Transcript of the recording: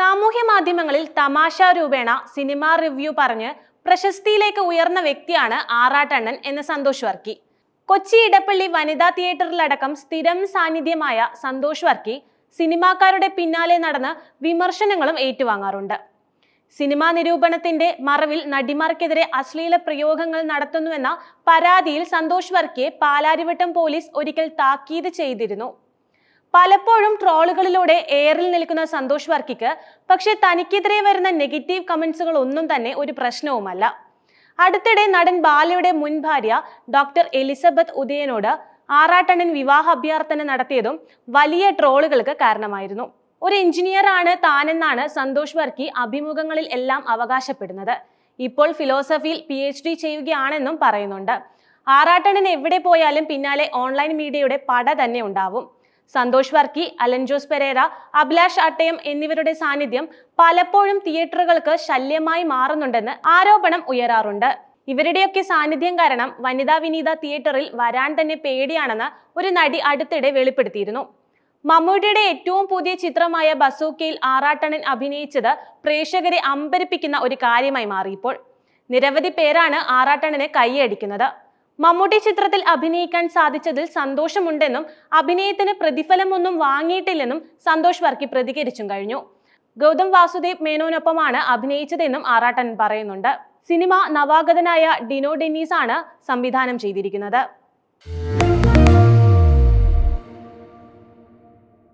സാമൂഹ്യ മാധ്യമങ്ങളിൽ തമാശ രൂപേണ സിനിമ റിവ്യൂ പറഞ്ഞ് പ്രശസ്തിയിലേക്ക് ഉയർന്ന വ്യക്തിയാണ് ആറാട്ടണ്ണൻ എന്ന സന്തോഷ് വർക്കി. കൊച്ചി ഇടപ്പള്ളി വനിതാ തിയേറ്ററിലടക്കം സ്ഥിരം സാന്നിധ്യമായ സന്തോഷ് വർക്കി സിനിമാക്കാരുടെ പിന്നാലെ നടന്ന് വിമർശനങ്ങളും ഏറ്റുവാങ്ങാറുണ്ട്. സിനിമാ നിരൂപണത്തിന്റെ മറവിൽ നടിമാർക്കെതിരെ അശ്ലീല പ്രയോഗങ്ങൾ നടത്തുന്നുവെന്ന പരാതിയിൽ സന്തോഷ് വർക്കിയെ പാലാരിവട്ടം പോലീസ് ഒരിക്കൽ താക്കീത് ചെയ്തിരുന്നു. പലപ്പോഴും ട്രോളുകളിലൂടെ എയറിൽ നിൽക്കുന്ന സന്തോഷ് വർക്കിക്ക് പക്ഷേ തനിക്കെതിരെ വരുന്ന നെഗറ്റീവ് കമന്റ്സുകൾ ഒന്നും തന്നെ ഒരു പ്രശ്നവുമല്ല. അടുത്തിടെ നടൻ ബാലയുടെ മുൻ ഭാര്യ ഡോക്ടർ എലിസബത്ത് ഉദയനോട് ആറാട്ടണ്ണൻ വിവാഹ അഭ്യർത്ഥന നടത്തിയതും വലിയ ട്രോളുകൾക്ക് കാരണമായിരുന്നു. ഒരു എഞ്ചിനീയറാണ് താനെന്നാണ് സന്തോഷ് വർക്കി അഭിമുഖങ്ങളിൽ എല്ലാം അവകാശപ്പെടുന്നത്. ഇപ്പോൾ ഫിലോസഫിയിൽ പി എച്ച് ഡി ചെയ്യുകയാണെന്നും പറയുന്നുണ്ട്. ആറാട്ടണ്ണൻ എവിടെ പോയാലും പിന്നാലെ ഓൺലൈൻ മീഡിയയുടെ പട തന്നെ ഉണ്ടാവും. സന്തോഷ് വർക്കി അലൻ ജോസ് പെരേര അഭിലാഷ് അട്ടയം എന്നിവരുടെ സാന്നിധ്യം പലപ്പോഴും തിയേറ്ററുകൾക്ക് ശല്യമായി മാറുന്നുണ്ടെന്ന് ആരോപണം ഉയരാറുണ്ട്. ഇവരുടെയൊക്കെ സാന്നിധ്യം കാരണം വനിതാ വിനീത തിയേറ്ററിൽ വരാൻ തന്നെ പേടിയാണെന്ന് ഒരു നടി അടുത്തിടെ വെളിപ്പെടുത്തിയിരുന്നു. മമ്മൂട്ടിയുടെ ഏറ്റവും പുതിയ ചിത്രമായ ബസൂക്കയിൽ ആറാട്ടണൻ അഭിനയിച്ചത് പ്രേക്ഷകരെ അമ്പരിപ്പിക്കുന്ന ഒരു കാര്യമായി മാറി ഇപ്പോൾ നിരവധി പേരാണ് ആറാട്ടണനെ കൈയടിക്കുന്നത്. മമ്മൂട്ടി ചിത്രത്തിൽ അഭിനയിക്കാൻ സാധിച്ചതിൽ സന്തോഷമുണ്ടെന്നും അഭിനയത്തിന് പ്രതിഫലമൊന്നും വാങ്ങിയിട്ടില്ലെന്നും സന്തോഷ് വർക്കി പ്രതികരിച്ചും കഴിഞ്ഞു. ഗൗതം വാസുദേവ് മേനോനൊപ്പമാണ് അഭിനയിച്ചതെന്നും ആറാട്ടൻ പറയുന്നുണ്ട്. സിനിമ നവാഗതനായ ഡിനോ ഡെന്നീസ് ആണ് സംവിധാനം ചെയ്തിരിക്കുന്നത്.